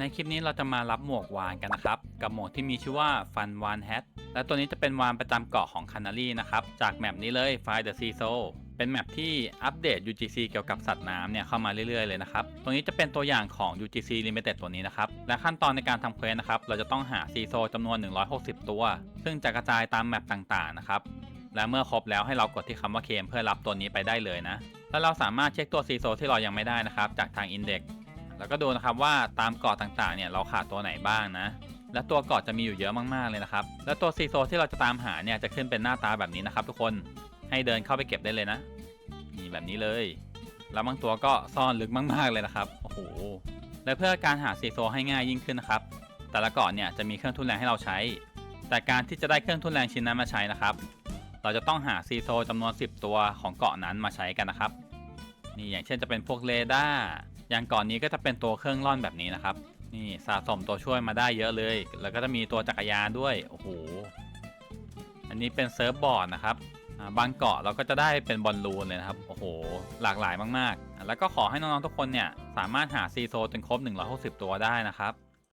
ในคลิปนี้เราจะมารับหมวกวานกันนะครับ กับหมวกที่มีชื่อว่า Fun One Hat และตัวนี้จะเป็นวานประจำเกาะของ Canary นะครับ จากแมปนี้เลย Find the Sea Soul เป็นแมปที่อัปเดต UGC เกี่ยวกับสัตว์น้ำเนี่ยเข้ามาเรื่อยๆเลยนะครับ ตรงนี้จะเป็นตัวอย่างของ UGC Limited ตัวนี้นะครับ และขั้นตอนในการทำเควสนะครับ เราจะต้องหา Sea Soul จำนวน 160 ตัว ซึ่งจะกระจายตามแมปต่างๆนะครับ และเมื่อครบแล้วให้เรากดที่คำว่าเคมเพื่อรับตัวนี้ไปได้เลยนะ แล้วเราสามารถเช็คตัว Sea Soul ที่เรายังไม่ได้นะครับจากทาง Index แล้วก็ดูนะครับว่าตามเกาะต่างๆเนี่ยเราขาดตัวไหนบ้างนะ และตัวเกาะจะมีอยู่เยอะมากๆเลยนะครับ และตัวซีโซที่เราจะตามหาเนี่ยจะขึ้นเป็นหน้าตาแบบนี้นะครับ ทุกคนให้เดินเข้าไปเก็บได้เลยนะนี่แบบนี้เลยแล้วบางตัวก็ซ่อนลึกมากๆเลยนะครับโอ้โหและเพื่อการหาซีโซให้ง่ายยิ่งขึ้นนะครับ แต่ละเกาะเนี่ยจะมีเครื่องทุนแรงให้เราใช้ แต่การที่จะได้เครื่องทุนแรงชิ้นนั้นมาใช้นะครับ เราจะต้องหาซีโซจำนวน 10 ตัวของเกาะนั้นมาใช้กันนะครับนี่อย่างเช่นจะเป็นพวกเรดาร์ อย่างก่อนนี้ก็จะเป็นตัวเครื่องร่อนแบบนี้นะครับ นี่สะสมตัวช่วยมาได้เยอะเลย แล้วก็จะมีตัวจักรยานด้วย โอ้โห อันนี้เป็นเซิร์ฟบอร์ดนะครับบางเกาะเราก็จะได้เป็นบอลลูนเลยนะครับ โอ้โห หลากหลายมากๆ แล้วก็ขอให้น้องๆทุกคนเนี่ยสามารถหาซีโซจนครบ 160 ตัวได้นะครับ